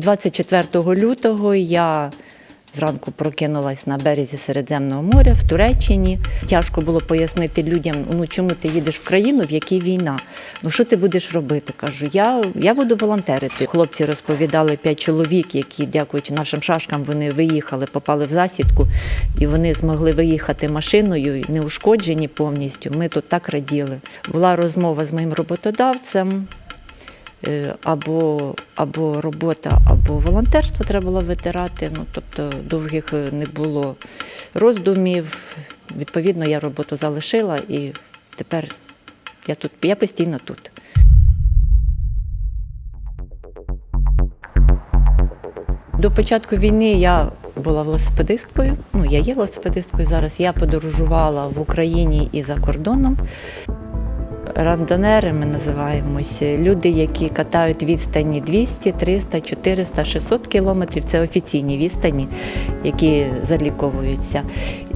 24 лютого я зранку прокинулась на березі Середземного моря в Туреччині. Тяжко було пояснити людям, ну чому ти їдеш в країну, в якій війна. Ну що ти будеш робити? Кажу, я, я буду волонтерити. Хлопці розповідали п'ять чоловік, які, дякуючи нашим шашкам, вони виїхали, попали в засідку, і вони змогли виїхати машиною, неушкоджені повністю. Ми тут так раділи. Була розмова з моїм роботодавцем. Е, або, або робота, або волонтерство треба було витирати. Ну, тобто довгих е, не було роздумів. Відповідно, я роботу залишила і тепер я тут, я постійно тут. До початку війни я була велосипедисткою. Ну, я є велосипедисткою зараз. Я подорожувала в Україні і за кордоном. Рандонери ми називаємося. Люди, які катають відстані 200, 300, 400, 600 кілометрів. Це офіційні відстані, які заліковуються.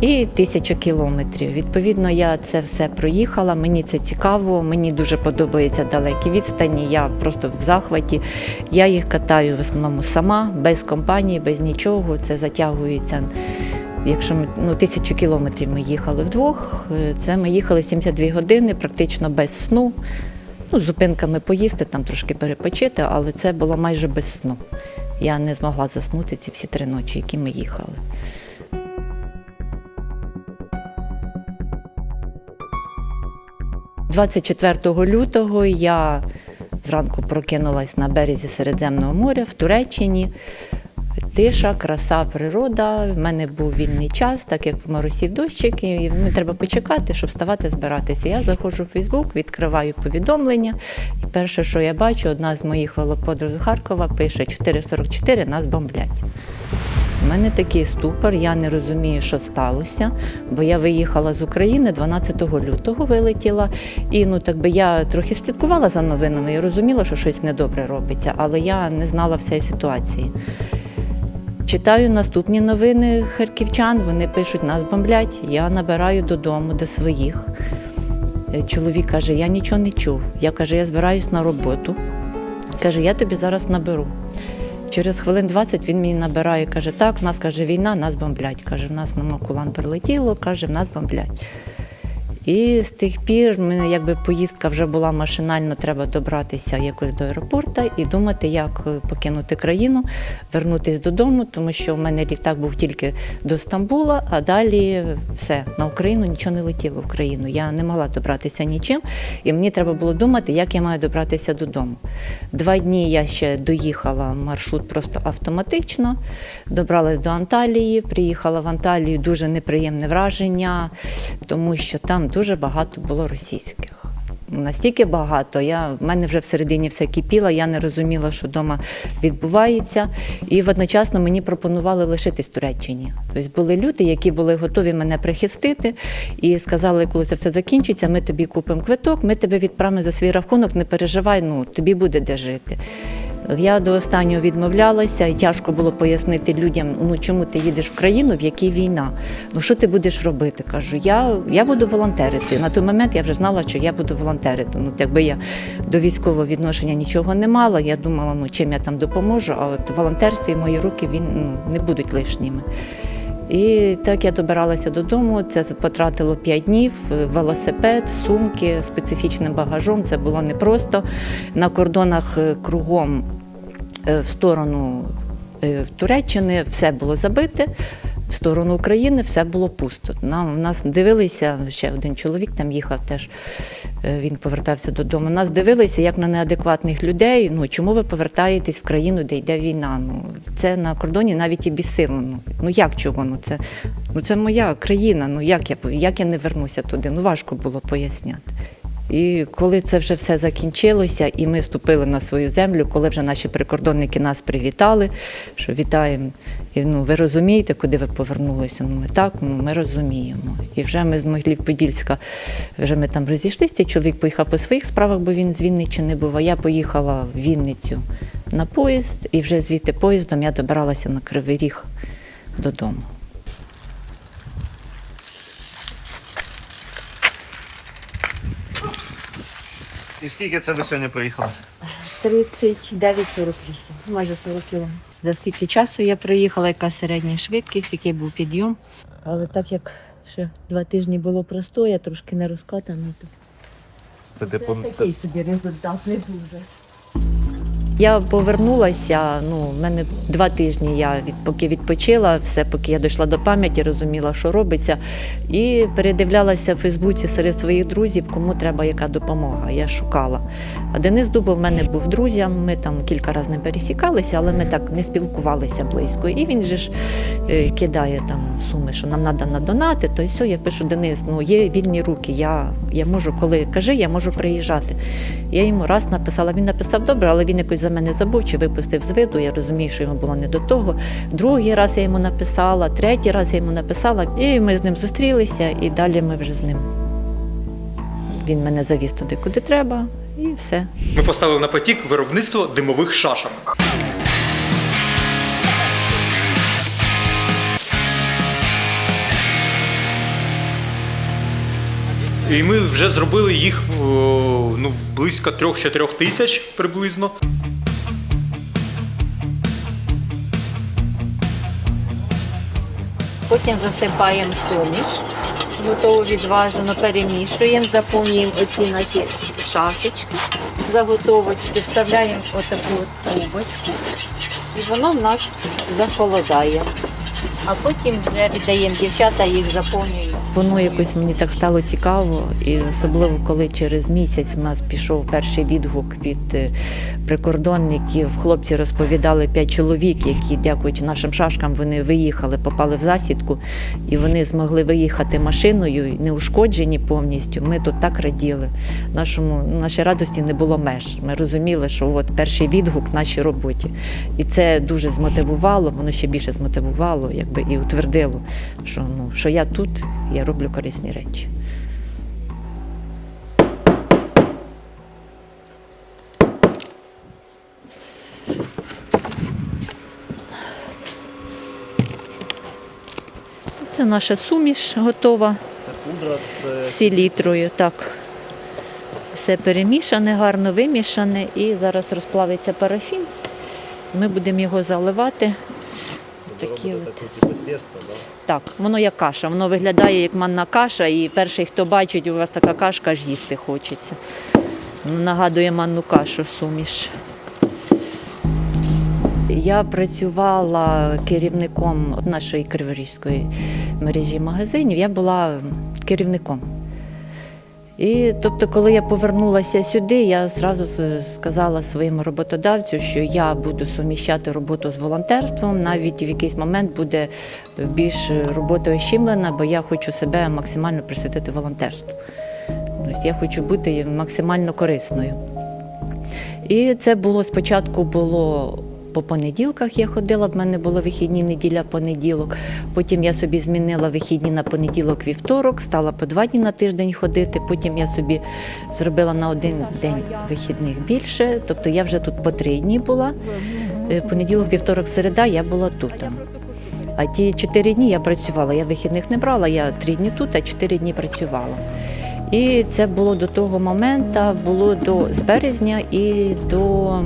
І тисячу кілометрів. Відповідно, я це все проїхала. Мені це цікаво, мені дуже подобаються далекі відстані. Я просто в захваті. Я їх катаю в основному сама, без компанії, без нічого. Це затягується. Якщо ми ну, тисячу кілометрів ми їхали вдвох, е, це ми їхали 72 години, практично без сну. Ну, зупинками поїсти, там трошки перепочити, але це було майже без сну. Я не змогла заснути ці всі три ночі, які ми їхали. – 24 лютого я зранку прокинулась на березі Середземного моря в Туреччині. Тиша, краса, природа. В мене був вільний час, так як в моросів дощик, і мені треба почекати, щоб вставати, збиратися. Я заходжу в Фейсбук, відкриваю повідомлення. І перше, що я бачу, одна з моїх велоподруг з Харкова пише 4.44, нас бомблять. У мене такий ступор, я не розумію, що сталося, бо я виїхала з України 12 лютого, вилетіла. І ну так би я трохи слідкувала за новинами і розуміла, що щось недобре робиться, але я не знала всієї ситуації. Читаю наступні новини харківчан, вони пишуть, нас бомблять. Я набираю додому до своїх. Е, Чоловік каже, я нічого не чув. Я каже, я збираюсь на роботу. Каже, я тобі зараз наберу. Через хвилин 20 він мені набирає, каже, так, нас каже, війна, нас бомблять. Каже, в нас на Макулан прилетіло, каже, в нас бомблять. І з тих пір мене якби поїздка вже була машинально, треба добратися якось до аеропорту і думати, як е, покинути країну, вернутися додому, тому що в мене літак був тільки до Стамбула, а далі все на Україну нічого не летіло в країну. Я не могла добратися нічим, і мені треба було думати, як я маю добратися додому. Два дні я ще доїхала маршрут просто автоматично, добралась до Анталії, приїхала в Анталію, дуже неприємне враження, тому що там дуже багато було російських. Настільки багато, я, в мене вже всередині все кипіло, я не розуміла, що вдома відбувається. І одночасно мені пропонували лишитись в Туреччині. Тобто були люди, які були готові мене прихистити і сказали, коли це все закінчиться, ми тобі купимо квиток, ми тебе відправимо за свій рахунок, не переживай, ну тобі буде де жити. Я до останнього відмовлялася, і тяжко було пояснити людям, ну чому ти їдеш в країну, в якій війна. Ну що ти будеш робити? Кажу, я, я буду волонтерити. На той момент я вже знала, що я буду волонтерити. Ну, якби я до військового відношення нічого не мала, я думала, ну чим я там допоможу, а от волонтерстві мої руки він ну, не будуть лишніми. І так я добиралася додому. Це потратило 5 днів, е, велосипед, сумки специфічним багажом. Це було непросто. На кордонах е, кругом е, в сторону Туреччини все було забите. Сторону України все було пусто. Нам нас дивилися, ще один чоловік там їхав теж, е, він повертався додому. Нас дивилися як на неадекватних людей. Ну чому ви повертаєтесь в країну, де йде війна? Ну це на кордоні навіть і безсилено. Ну, ну як чого? Ну це, ну це моя країна. Ну як я як я не вернуся туди? Ну важко було поясняти. І коли це вже все закінчилося, і ми вступили на свою землю, коли вже наші прикордонники нас привітали, що вітаємо. І, ну, ви розумієте, куди ви повернулися? Ну, ми так, ну, ми розуміємо. І вже ми з Могилів-Подільська, вже ми там розійшлися. Чоловік поїхав по своїх справах, бо він з Вінниччини був, а я поїхала в Вінницю на поїзд, і вже звідти поїздом я добиралася на Кривий Ріг додому. І скільки це ви сьогодні приїхали? 39-48, майже 40 кілометрів. За скільки часу я приїхала, яка середня швидкість, який був підйом. Але так як ще два тижні було простоя, трошки не розкатано, то Це це такий собі результат не дуже. Я повернулася. Ну, в мене два тижні я від поки відпочила, все, поки я дійшла до пам'яті, розуміла, що робиться, і передивлялася в Фейсбуці серед своїх друзів, кому треба яка допомога. Я шукала. А Денис Дубов в мене був друзям. Ми там кілька разів не пересікалися, але ми так не спілкувалися близько. І він же ж е, кидає там суми, що нам треба на донати. То й все, я пишу Денис, ну є вільні руки. Я, я можу, коли кажи, я можу приїжджати. Я йому раз написала, він написав добре, але він якось за мене забув чи випустив з виду. Я розумію, що йому було не до того. Другий раз я йому написала, третій раз я йому написала, і ми з ним зустрілися, і далі ми вже з ним. Він мене завіз туди, куди треба, і все. Ми поставили на потік виробництво димових шашок. І ми вже зробили їх ну, близько 3-4 тисяч приблизно. Потім засипаємо суміш, готову відважено перемішуємо, заповнюємо оці наші шашечки, заготовочки, вставляємо отаку трубочку, і воно в нас захолодає. А потім вже віддаємо дівчата, їх заповнюють. Воно якось мені так стало цікаво, і особливо коли через місяць в нас пішов перший відгук від е, прикордонників. Хлопці розповідали п'ять чоловік, які, дякуючи нашим шашкам, вони виїхали, попали в засідку, і вони змогли виїхати машиною, неушкоджені повністю. Ми тут так раділи. Нашому нашій радості не було меж. Ми розуміли, що от перший відгук нашій роботі. І це дуже змотивувало, воно ще більше змотивувало, якби і утвердило, що ну що я тут, я роблю корисні речі. Це наша суміш готова це пудра з е, з селітрою. Так. Все перемішане, гарно вимішане і зараз розплавиться парафін. Ми будемо його заливати. Такі от. Так, воно як каша, воно виглядає як манна каша, і перший, хто бачить, у вас така кашка, аж їсти хочеться. Воно нагадує манну кашу суміш. Я працювала керівником нашої криворізької мережі магазинів. Я була керівником. І тобто, коли я повернулася сюди, я зразу сказала своєму роботодавцю, що я буду суміщати роботу з волонтерством. Навіть в якийсь момент буде більш робота ощімлена, бо я хочу себе максимально присвятити волонтерству. Тобто я хочу бути максимально корисною. І це було спочатку було по понеділках я ходила, в мене було вихідні неділя, понеділок. Потім я собі змінила вихідні на понеділок, вівторок, стала по два дні на тиждень ходити. Потім я собі зробила на один день вихідних більше. Тобто я вже тут по три дні була. Е, Понеділок, вівторок, середа я була тут. А ті чотири дні я працювала. Я вихідних не брала, я три дні тут, а чотири дні працювала. І це було до того моменту, було до з березня і до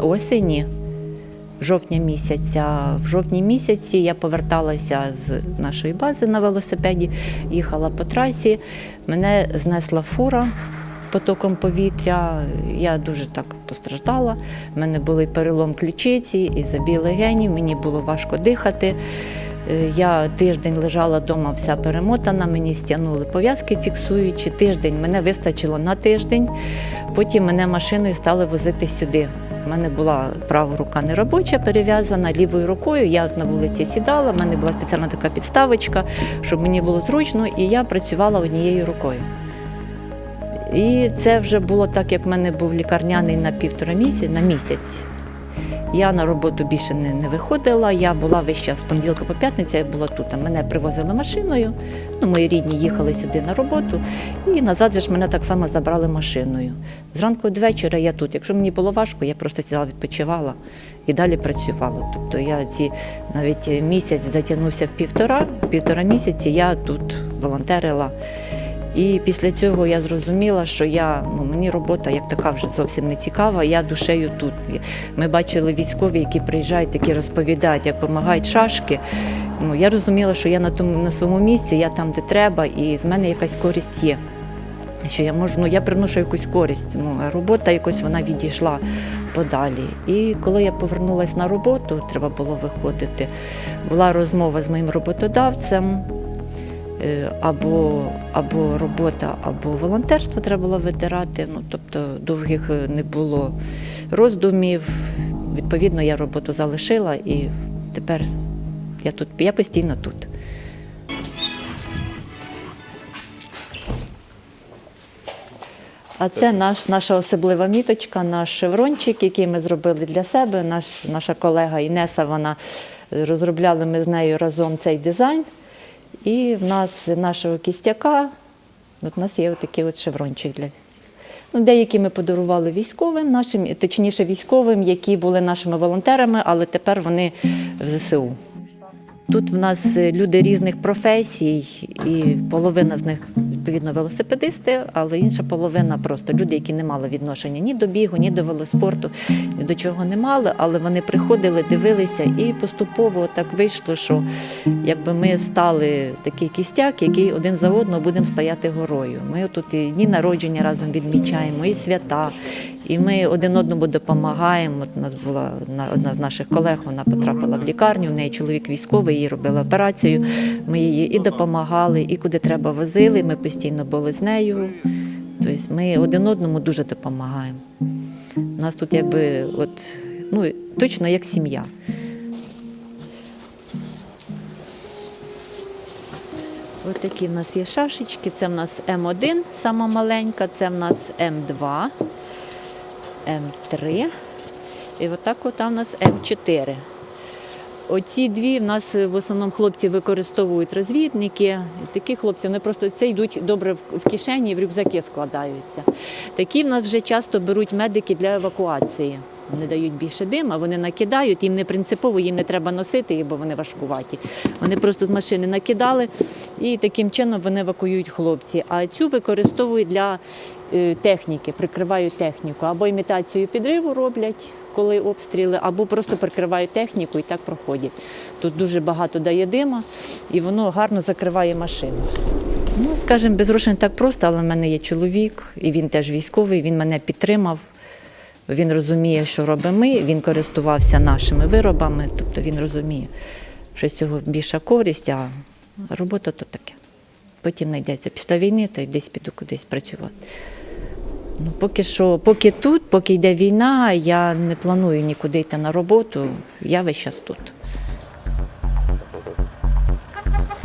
осені, жовтня місяця. В жовтні місяці я поверталася з нашої бази на велосипеді, їхала по трасі. Мене знесла фура потоком повітря. Я дуже так постраждала. У мене були перелом ключиці і забій легенів, мені було важко дихати. Е, Я тиждень лежала вдома, вся перемотана, мені стягнули пов'язки фіксуючи. Тиждень мене вистачило на тиждень. Потім мене машиною стали возити сюди. У мене була права рука неробоча, перев'язана лівою рукою. Я на вулиці сідала, в мене була спеціальна така підставочка, щоб мені було зручно, і я працювала однією рукою. І це вже було так, як в мене був лікарняний на півтора місяця, на місяць. Я на роботу більше не, не виходила. Я була весь час з понеділка по п'ятницю, я була тут. Мене привозили машиною. Ну, мої рідні їхали сюди на роботу, і назад же ж мене так само забрали машиною. Зранку до вечора я тут. Якщо мені було важко, я просто сідала, відпочивала і далі працювала. Тобто я ці навіть місяць затягнувся в півтора, півтора місяці я тут волонтерила. І після цього я зрозуміла, що я ну мені робота як така вже зовсім не цікава. Я душею тут. Ми бачили військові, які приїжджають, такі розповідають, як допомагають шашки. Ну я розуміла, що я на тому на своєму місці, я там, де треба, і з мене якась користь є. Що я можу, ну я приношу якусь користь. Ну робота якось вона відійшла подалі. І коли я повернулася на роботу, треба було виходити. Була розмова з моїм роботодавцем. Е, Або, або робота, або волонтерство треба було витирати. Ну, тобто довгих е, не було роздумів. Відповідно, я роботу залишила і тепер я тут, я постійно тут. А це наш, наша особлива міточка, наш шеврончик, який ми зробили для себе. Наш, наша колега Інеса, вона е, розробляли ми з нею разом цей дизайн. І в нас нашого кістяка, от у нас є отакий от шеврончик для. Ну, деякі ми подарували військовим нашим, точніше військовим, які були нашими волонтерами, але тепер вони в ЗСУ. Тут в нас е, люди різних професій, і половина з них відповідно велосипедисти, але інша половина просто люди, які не мали відношення ні до бігу, ні до велоспорту, ні до чого не мали, але вони приходили, дивилися, і поступово так вийшло, що якби ми стали такий кістяк, який один за одного будемо стояти горою. Ми тут і дні народження разом відмічаємо, і свята. І ми один одному допомагаємо. От у нас була одна- з наших колег, вона потрапила в лікарню, в неї чоловік військовий, їй робили операцію. Ми її і допомагали, і куди треба возили. Ми постійно були з нею. Тобто ми один одному дуже допомагаємо. У нас тут якби от, ну, точно як сім'я. Ось такі в нас є шашечки. Це в нас М1, сама маленька, це в нас М2. М3. І отак от у нас М4. Оці дві в нас в основному хлопці використовують розвідники. Такі хлопці вони просто це йдуть добре в- кишені, в рюкзаки складаються. Такі в нас вже часто беруть медики для евакуації. Вони дають більше дим, а вони накидають, їм не принципово, їм не треба носити бо вони важкуваті. Вони просто з машини накидали і таким чином вони евакуюють хлопці. А цю використовують для е, техніки, прикривають техніку. Або імітацію підриву роблять, коли обстріли, або просто прикривають техніку і так проходять. Тут дуже багато дає дима, і воно гарно закриває машину. Ну, скажімо, без грошей не так просто, але в мене є чоловік, і він теж військовий, він мене підтримав. Він розуміє, що робимо ми, він користувався нашими виробами, тобто він розуміє, що з цього більша користь, а робота то таке. Потім знайдеться після війни, та десь піду кудись працювати. Ну, поки що, поки тут, поки йде війна, я не планую нікуди йти на роботу, я весь час тут.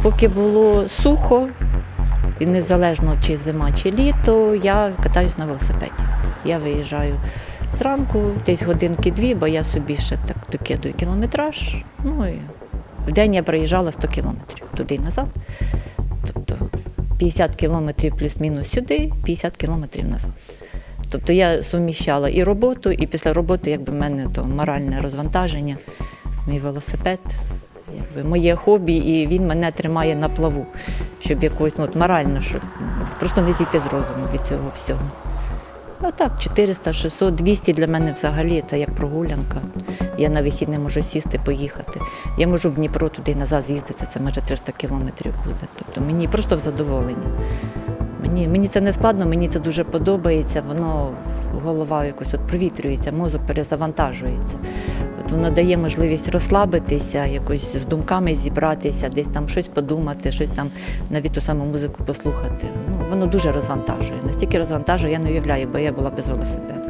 Поки було сухо, і незалежно чи зима, чи літо, я катаюсь на велосипеді. Я виїжджаю зранку, десь годинки-дві, бо я собі ще так докидую кілометраж. Ну і в день я проїжджала 100 кілометрів туди і назад. Тобто 50 кілометрів плюс-мінус сюди, 50 кілометрів назад. Тобто я суміщала і роботу, і після роботи, якби в мене то моральне розвантаження, мій велосипед, якби моє хобі, і він мене тримає на плаву, щоб якось ну, от морально, щоб просто не зійти з розуму від цього всього. Ну так, 400, 600, 200 для мене взагалі це як прогулянка. Я на вихідне можу сісти, поїхати. Я можу в Дніпро туди і назад з'їздити, це майже 300 кілометрів буде. Тобто мені просто в задоволення. Мені, мені це не складно, мені це дуже подобається. Воно голова якось от провітрюється, мозок перезавантажується. Воно дає можливість розслабитися, якось з думками зібратися, десь там щось подумати, щось там навіть ту саму музику послухати. Ну, воно дуже розвантажує. Настільки розвантажує, я не уявляю, бо я була без велосипеду.